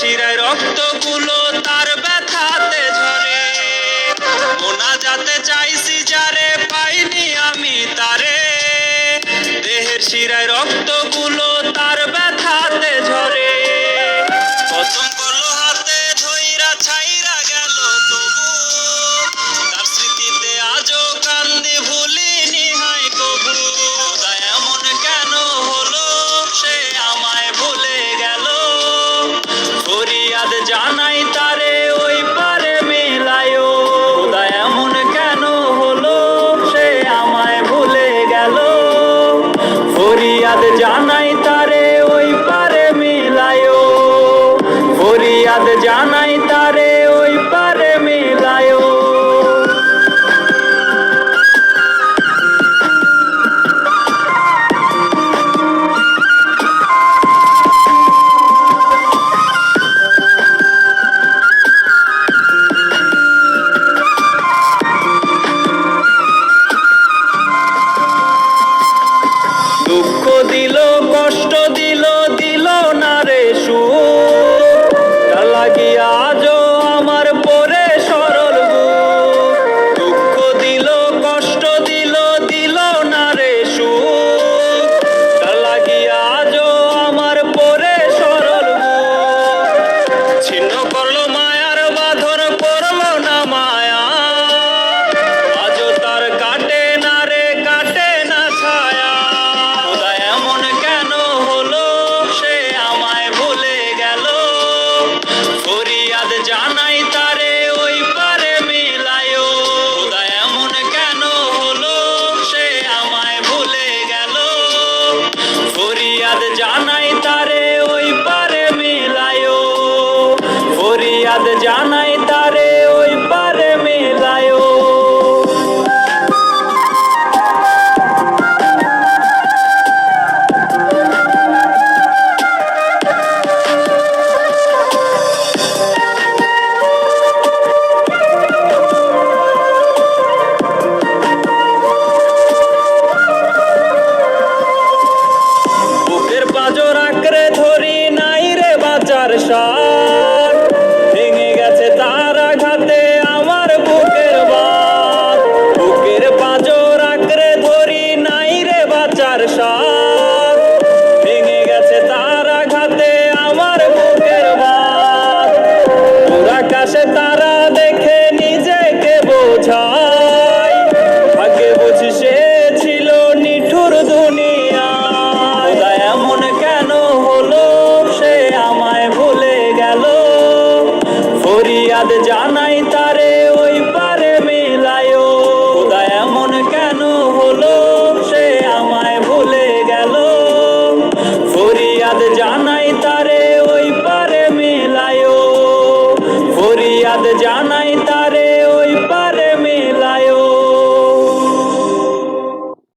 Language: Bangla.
শিরায় রক্তগুলো তার ব্যথাতে ঝরে। মোনা যাতে চাইছি যারে দুঃখ দিল জানাই তারে, ওই পারে মিলায় এমন কেন হলো? সে আমায় ভুলে গেল। ফরিয়াদ জানাই তারে, ওই পারে মিলায় ফরিয়াদ জানাই